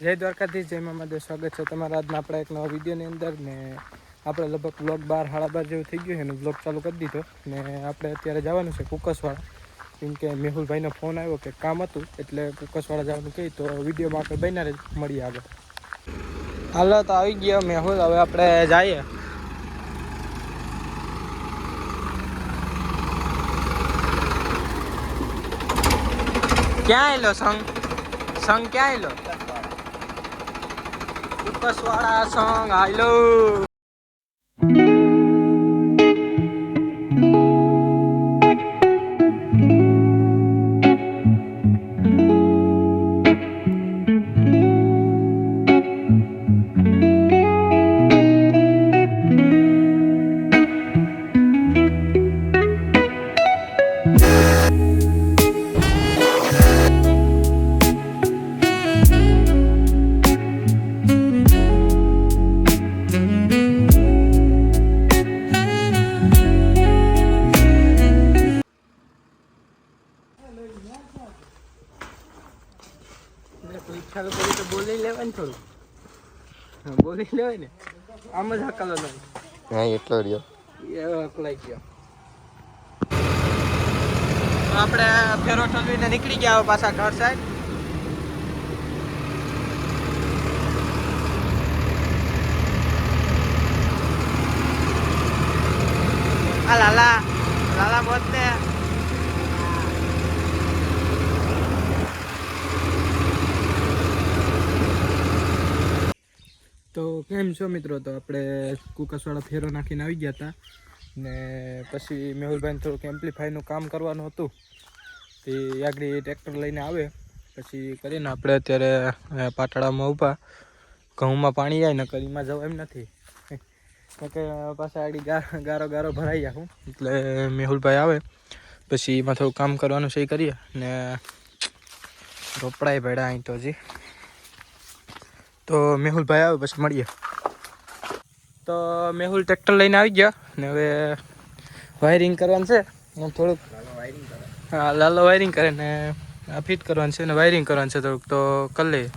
દ્વારકાધીશ, જય મામાદેવ સ્વાગત છે તમારા આજના આપણા એક નવા વિડીયોની અંદર. ને આપણે લગભગ બ્લોક બાર હાડા બાર જેવું થઈ ગયું છે. અને બ્લોગ ચાલુ કરી દીધો. ને આપણે અત્યારે જવાનું છે કુકસવાળા. કેમ કે મેહુલભાઈનો ફોન આવ્યો કે કામ હતું, એટલે કુકસવાળા જવાનું કહી. તો વિડીયોમાં આપણે બન્યા જ મળીએ આગળ. હાલો, તો આવી ગયો મેહુલ. હવે આપણે જઈએ. ક્યાં આવેલો સંઘ સંગ ક્યાં આવેલો કુકસવાળા સંગ આવેલો કોઈ કરી તો બોલી લેવાય ને થોડું. બોલી લેવાય ને. આમ જ હકલો નહીં હા એટલો રહ્યો. એ હકલાઈ ગયો. આપણે ફેરો ઠલવીને નીકળી ગયા પાછા ઘર સાઈડ આ લાલા લાલા બોત ને. તો કેમ છો મિત્રો? તો આપણે કુકસવાળા ફેરો નાખીને આવી ગયા હતા ને પછી મેહુલભાઈને થોડુંક એમ્પ્લિફાયનું કામ કરવાનું હતું. તે આગળ ટ્રેક્ટર લઈને આવે. પછી કરીને આપણે અત્યારે પાટડામાં ઊભા. ઘઉંમાં પાણી જાય ને કરીમાં જવા એમ નથી. કારણ કે પાછા આગળ ગારો ગારો ભરાઈ જાઉં એટલે મેહુલભાઈ આવે. પછી એમાં થોડું કામ કરવાનું છે એ કરીએ. ને રોપડાય ભેડા અહીં તો હજી. તો મેહુલભાઈ આવે પછી મળીએ. તો મેહુલ ટ્રેક્ટર લઈને આવી ગયા ને હવે વાયરિંગ કરવાનું છે. હું થોડુંક હા લાલો વાયરિંગ કરે ને આ ફિટ કરવાનું છે ને વાયરિંગ કરવાનું છે થોડુંક તો કરી લઈએ.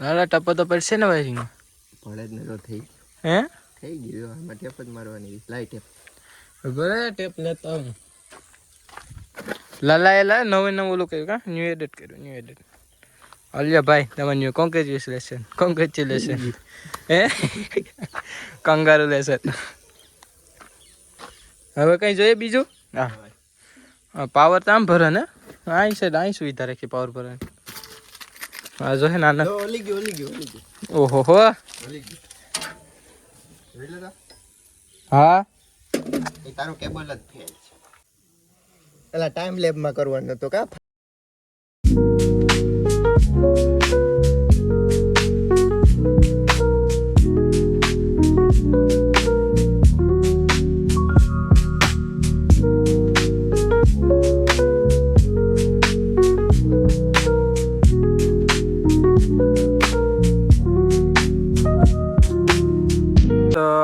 લાલા ટપો તો પડશે ને વાયરિંગમાં પડે જ નતો થઈ હે? થઈ ગયું આમાં ટેપ જ મારવાની લાઈટ ટેપ બરાબર ટેપ લેતા હું લાલા એ લા નવે નવું ઓલું કર્યું કા? ન્યુ એડિટ કર્યું ન્યુ એડિટ અલ્યા ભાઈ તમે ન્યુ કોંગ્રેચ્યુલેશન કોંગ્રેચ્યુલેશન હે? કંગારુલેશન હવે કઈ જોઈએ બીજું? હા પાવર તો આમ ભરે ને? અહીં છે અહીં સુવિધા રાખી પાવર ભરે. હા જો હે નાના. ઓલી ગયો ઓલી ગયો ઓહો હો. ઓલી ગયો. હા? એ તારું કેબલ જ ફેલ છે. પેલા ટાઈમ લેબમાં કરવાનું હતું કા?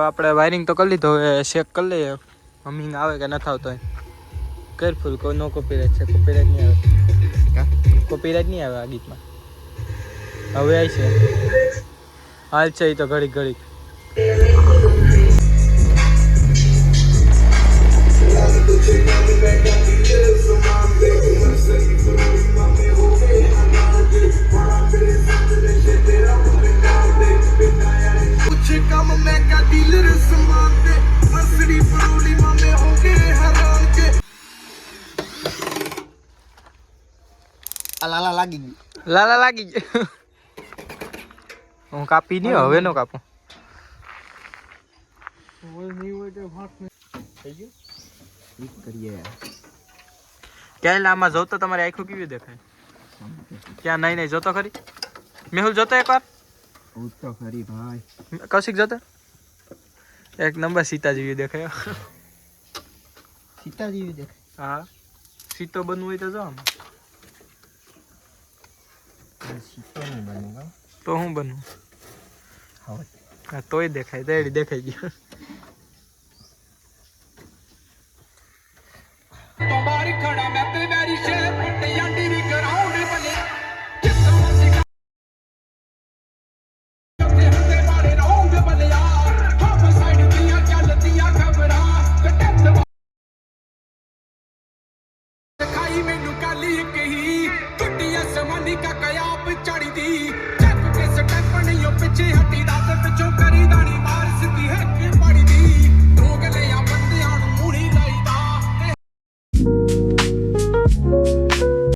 આપણે વાયરિંગ તો કરી લીધો હવે ચેક કરી લઈએ. હમિંગ આવે કે નથી આવતો કેરફુલ કોઈ નો કોપીરાઇટ છે. કોપીરાઇટ નહીં આવે. કોપીરાઇટ નહીં આવે આ ગીતમાં. હવે આવી છે. હાલ છે એ તો ઘડીક ઘડીક. લાગી ગયું લાલા લાગી ગયો હું કાપી નહીં હવે નો કાપું ઠીક કરીએ ક્યાંય આમાં જોતો તમારી આંખો કેવી દેખાય ક્યાં નહીં નહીં જોતો ખરી મેહુલ જોતો એકવાર હું તો ખરી ભાઈ કૌશિક જોતો એક નંબર સીતા જેવી દેખાય સીતા જેવી દેખાય હા સીતો બનવું હોય તો જો આમ સીતો નહીં બની ગયો તો હું હવે હા તોય દેખાય તેડી દેખાઈ ગયું. का कया